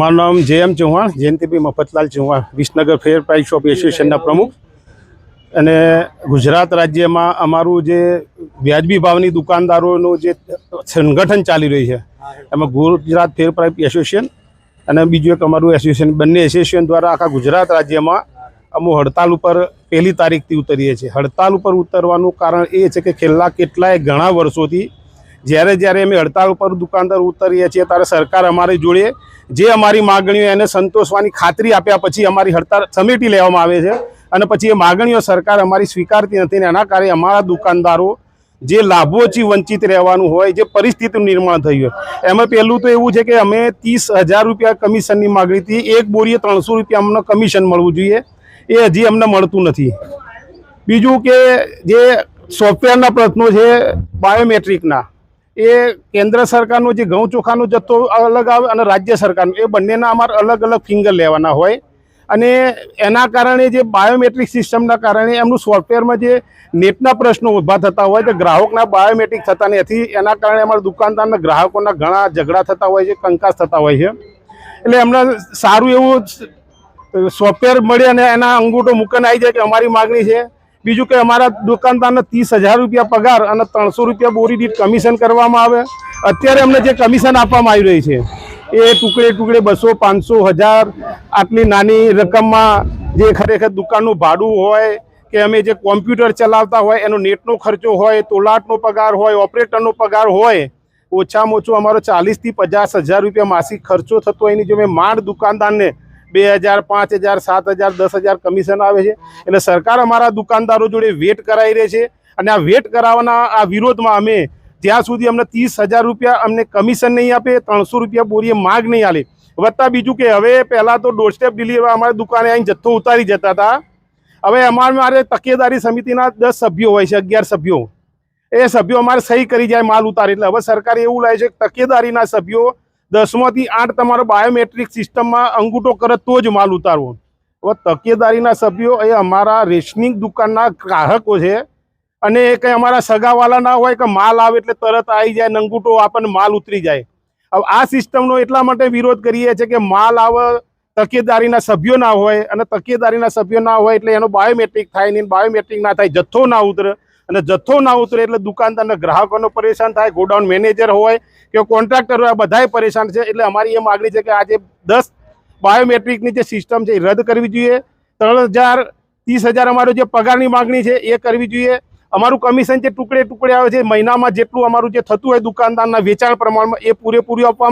મારું નામ J M Chauhan, Jayantibhai Mafatlal Chauhan, Visnagar fair price shop એસોસિએશનના પ્રમુખ. અને ગુજરાત રાજ્યમાં અમારું જે વ્યાજબી ભાવની દુકાનદારોનું જે સંગઠન ચાલી રહ્યું છે, એમાં ગુજરાત ફેર પ્રાઇસ એસોસિએશન અને બીજું એક અમારું એસોસિએશન, બંને એસોસિએશન દ્વારા આખા ગુજરાત રાજ્યમાં અમુ હડતાલ ઉપર પહેલી તારીખથી ઉતરીએ છીએ. હડતાલ ઉપર ઉતરવાનું કારણ એ છે કે છેલ્લા કેટલાય ઘણા વર્ષોથી જ્યારે જ્યારે અમે હડતાળ ઉપર દુકાનદાર ઉતરીએ છીએ, ત્યારે સરકાર અમારી જોડે જે અમારી માગણીઓ એને સંતોષવાની ખાતરી આપ્યા પછી અમારી હડતાળ સમેટી લેવામાં આવે છે અને પછી એ માગણીઓ સરકાર અમારી સ્વીકારતી નથી ને એના કારણે અમારા દુકાનદારો જે લાભોથી વંચિત રહેવાનું હોય, જે પરિસ્થિતિનું નિર્માણ થયું હોય, એમાં પહેલું તો એવું છે કે અમે ત્રીસ હજાર રૂપિયા કમિશનની માગણીથી એક બોરીએ ત્રણસો રૂપિયા અમને કમિશન મળવું જોઈએ, એ હજી અમને મળતું નથી. બીજું કે જે સોફ્ટવેરના પ્રશ્નો છે, બાયોમેટ્રિકના એ કેન્દ્ર સરકારનો જે ઘઉં ચોખાનો જથ્થો અલગ આવે અને રાજ્ય સરકારનો, એ બંનેના અમારે અલગ અલગ ફિંગર લેવાના હોય. અને એના કારણે જે બાયોમેટ્રિક સિસ્ટમના કારણે એમનું સોફ્ટવેરમાં જે નેટના પ્રશ્નો ઊભા થતા હોય તો ગ્રાહકના બાયોમેટ્રિક થતા નથી એના કારણે અમારા દુકાનદારના ગ્રાહકોના ઘણા ઝઘડા થતા હોય છે, કંકાસ થતા હોય છે. એટલે એમને સારું એવું સોફ્ટવેર મળે અને એના અંગૂઠો મૂકીને આવી જાય કે અમારી માગણી છે. બીજું કે અમારા દુકાનદારને ત્રીસ હજાર રૂપિયા પગાર અને ત્રણસો રૂપિયા બોરી દીઠ કમિશન કરવામાં આવે. અત્યારે અમને જે કમિશન આપવામાં આવી રહી છે, એ ટુકડે ટુકડે બસો, પાંચસો, હજાર આટલી નાની રકમમાં જે ખરેખર દુકાનનું ભાડું હોય કે અમે જે કોમ્પ્યુટર ચલાવતા હોય, એનો નેટનો ખર્ચો હોય, તોલાટનો પગાર હોય ઓપરેટરનો પગાર હોય, ઓછામાં ઓછું અમારો ચાલીસથી પચાસ હજાર રૂપિયા માસિક ખર્ચો થતો હોય. એની જો મેં માંડ દુકાનદારને બે હજાર, પાંચ હજાર, સાત હજાર, દસ હજાર કમિશન આવે છે. એટલે સરકાર અમારા દુકાનદારો જોડે વેટ કરાવી રહી છે અને આ વેટ કરાવવાના આ વિરોધમાં અમે જ્યાં સુધી અમને ત્રીસ હજાર રૂપિયા અમને કમિશન નહીં આપે, ત્રણસો રૂપિયા બોરીએ માગ નહીં આલે. વત્તા બીજું કે હવે પહેલાં તો ડોર સ્ટેપ ડિલિવર અમારી દુકાને આવીને જથ્થો ઉતારી જતા હતા. હવે અમારે મારે તકેદારી સમિતિના દસ સભ્યો હોય છે, અગિયાર સભ્યો. એ સભ્યો અમારે સહી કરી જાય, માલ ઉતારી. એટલે હવે સરકારે એવું લાગે છે તકેદારીના સભ્યો દસમાંથી આઠ તમારો બાયોમેટ્રિક સિસ્ટમમાં અંગૂઠો કરે તો જ માલ ઉતારવો. હવે તકેદારીના સભ્યો એ અમારા રેશનિંગ દુકાનના ગ્રાહકો છે અને એ કંઈ અમારા સગાવાલા ના હોય કે માલ આવે એટલે તરત આવી જાય અંગૂઠો આપણને માલ ઉતરી જાય. હવે આ સિસ્ટમનો એટલા માટે વિરોધ કરીએ છીએ કે માલ આવે, તકેદારીના સભ્યો ના હોય અને તકેદારીના સભ્યો ના હોય એટલે એનો બાયોમેટ્રિક થાય નહીં બાયોમેટ્રિક ના થાય, જથ્થો ના ઉતરે. અને જથ્થો ના ઉતરે એટલે દુકાનદારના ગ્રાહકોનો પરેશાન થાય, ગોડાઉન મેનેજર હોય કે કોન્ટ્રાક્ટર હોય બધાય પરેશાન છે. એટલે અમારી એ માગણી છે કે આજે દસ બાયોમેટ્રિકની જે સિસ્ટમ છે એ રદ કરવી જોઈએ. ત્રણ હજાર, ત્રીસ હજાર અમારો જે પગારની માગણી છે એ કરવી જોઈએ. અમારું કમિશન જે ટુકડે ટુકડે આવે છે, મહિનામાં જેટલું અમારું જે થતું હોય દુકાનદારના વેચાણ પ્રમાણમાં એ પૂરેપૂરું આપવામાં